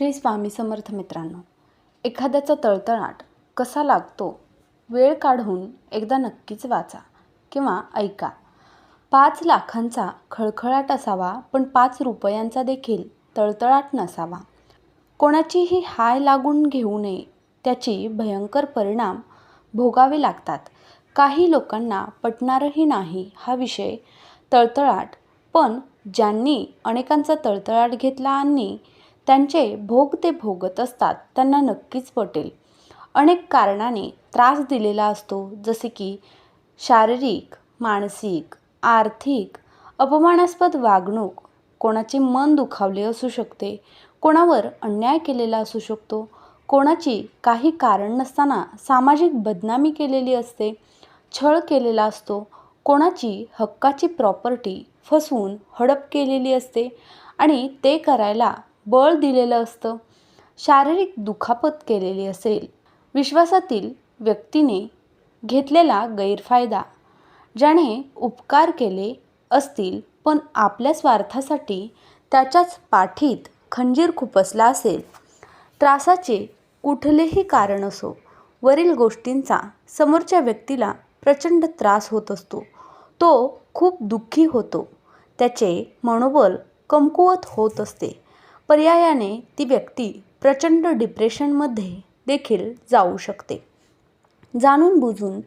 श्री स्वामी समर्थ मित्रांनो एखाद्याचा तळतळाट कसा लागतो वेळ काढून एकदा नक्कीच वाचा किंवा ऐका. पाच लाखांचा खळखळाट असावा पण पाच रुपयांचा देखील तळतळाट नसावा. कोणाचीही हाय लागून घेऊ नये त्याची भयंकर परिणाम भोगावे लागतात. काही लोकांना पटणारही नाही हा विषय तळतळाट पण ज्यांनी अनेकांचा तळतळाट घेतला आणि त्यांचे भोग ते भोगत असतात त्यांना नक्कीच पटेल. अनेक कारणाने त्रास दिलेला असतो जसे की शारीरिक मानसिक आर्थिक अपमानास्पद वागणूक कोणाचे मन दुखावले असू शकते कोणावर अन्याय केलेला असू शकतो कोणाची काही कारण नसताना सामाजिक बदनामी केलेली असते छळ केलेला असतो कोणाची हक्काची प्रॉपर्टी फसवून हडप केलेली असते आणि ते करायला बळ दिलेलं असतं. शारीरिक दुखापत केलेली असेल. विश्वासातील व्यक्तीने घेतलेला गैरफायदा ज्याने उपकार केले असतील पण आपल्या स्वार्थासाठी त्याच्याच पाठीत खंजीर खुपसला असेल. त्रासाचे कुठलेही कारण असो वरील गोष्टींचा समोरच्या व्यक्तीला प्रचंड त्रास होत असतो. तो खूप दुःखी होतो. त्याचे मनोबल कमकुवत होत असते. पर्यायाने ती व्यक्ती प्रचंड डिप्रेशनमध्ये देखील जाऊ शकते. जाणून बुजून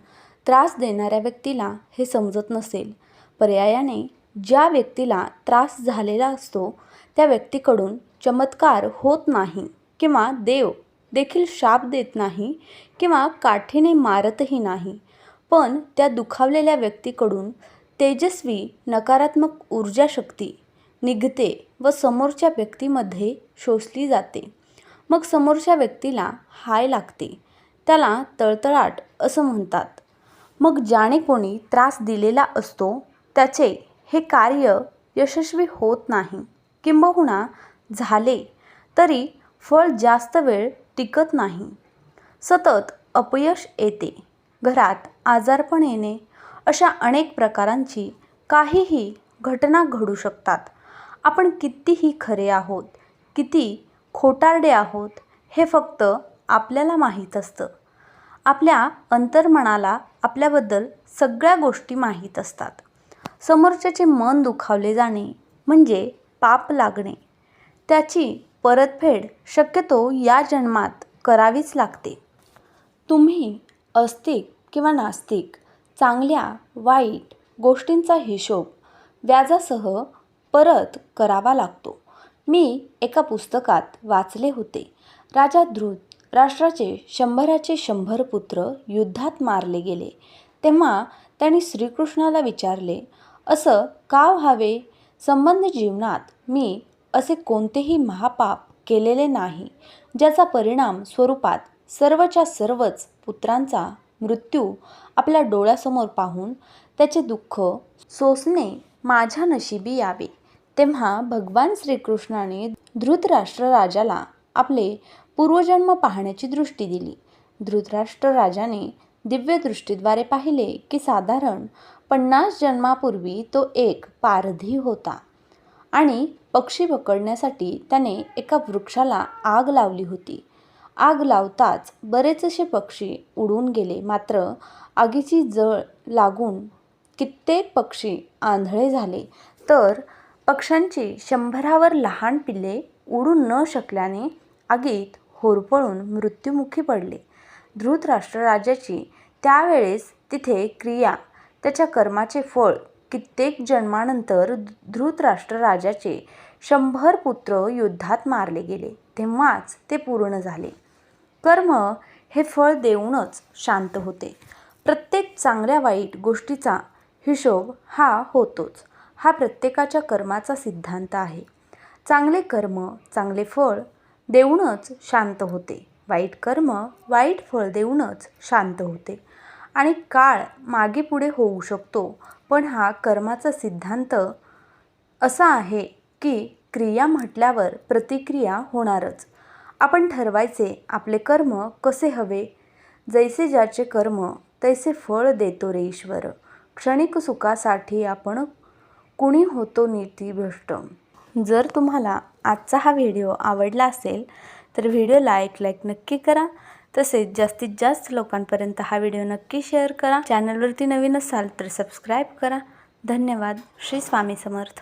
त्रास देणाऱ्या व्यक्तीला हे समजत नसेल. पर्यायाने ज्या व्यक्तीला त्रास झालेला असतो त्या व्यक्तीकडून चमत्कार होत नाही किंवा देव देखील शाप देत नाही किंवा काठीने मारतही नाही. पण त्या दुखावलेल्या व्यक्तीकडून तेजस्वी नकारात्मक ऊर्जा शक्ती निघते व समोरच्या व्यक्तीमध्ये शोषली जाते. मग समोरच्या व्यक्तीला हाय लागते. त्याला तळतळाट असं म्हणतात. मग ज्याने कोणी त्रास दिलेला असतो त्याचे हे कार्य यशस्वी होत नाही. किंबहुना झाले तरी फळ जास्त वेळ टिकत नाही. सतत अपयश येते. घरात आजारपण येणे अशा अनेक प्रकारांची काहीही घटना घडू शकतात. आपण कितीही खरे आहोत किती खोटारडे आहोत हे फक्त आपल्याला माहीत असतं. आपल्या अंतर्मनाला आपल्याबद्दल सगळ्या गोष्टी माहीत असतात. समोरच्याचे मन दुखावले जाणे म्हणजे पाप लागणे. त्याची परतफेड शक्यतो या जन्मात करावीच लागते. तुम्ही अस्तिक किंवा नास्तिक चांगल्या वाईट गोष्टींचा हिशोब व्याजासह परत करावा लागतो. मी एका पुस्तकात वाचले होते. राजा ध्रुत राष्ट्राचे शंभराचे शंभर पुत्र युद्धात मारले गेले. तेव्हा त्यांनी श्रीकृष्णाला विचारले असं का व्हावे? संबंध जीवनात मी असे कोणतेही महापाप केलेले नाही ज्याचा परिणाम स्वरूपात सर्वच्या सर्वच पुत्रांचा मृत्यू आपल्या डोळ्यासमोर पाहून त्याचे दुःख सोसणे माझ्या नशिबी यावे. तेव्हा भगवान श्रीकृष्णाने धृतराष्ट्र राजाला आपले पूर्वजन्म पाहण्याची दृष्टी दिली. धृतराष्ट्र राजाने दिव्यदृष्टीद्वारे पाहिले की साधारण पन्नास जन्मापूर्वी तो एक पारधी होता आणि पक्षी पकडण्यासाठी त्याने एका वृक्षाला आग लावली होती. आग लावताच बरेचसे पक्षी उडून गेले. मात्र आगीची जळ लागून कित्येक पक्षी आंधळे झाले. तर पक्ष्यांची शंभरावर लहान पिल्ले उडू न शकल्याने आगीत होरपळून मृत्युमुखी पडले. धृतराष्ट्र राजाची त्यावेळेस तिथे क्रिया त्याच्या कर्माचे फळ कित्येक जन्मानंतर धृतराष्ट्र राजाचे शंभर पुत्र युद्धात मारले गेले. तेव्हाच ते पूर्ण झाले. कर्म हे फळ देऊनच शांत होते. प्रत्येक चांगल्या वाईट गोष्टीचा हिशोब हा होतोच. हा प्रत्येकाच्या कर्माचा सिद्धांत आहे. चांगले कर्म चांगले फळ देऊनच शांत होते. वाईट कर्म वाईट फळ देऊनच शांत होते. आणि काळ मागे पुढे होऊ शकतो पण हा कर्माचा सिद्धांत असा आहे की क्रिया म्हटल्यावर प्रतिक्रिया होणारच. आपण ठरवायचे आपले कर्म कसे हवे? जैसे ज्याचे कर्म तैसे फळ देतो रे ईश्वर. क्षणिक सुखासाठी आपण कुणी होतो नीतिभ्रष्ट जर तुम्हाला आजचा हा व्हिडिओ आवडला असेल तर व्हिडिओला एक लाईक नक्की करा. तसेच जास्तीत जास्त लोकांपर्यंत हा व्हिडिओ नक्की शेअर करा. चॅनलवरती नवीन असाल तर सबस्क्राईब करा. धन्यवाद. श्री स्वामी समर्थ.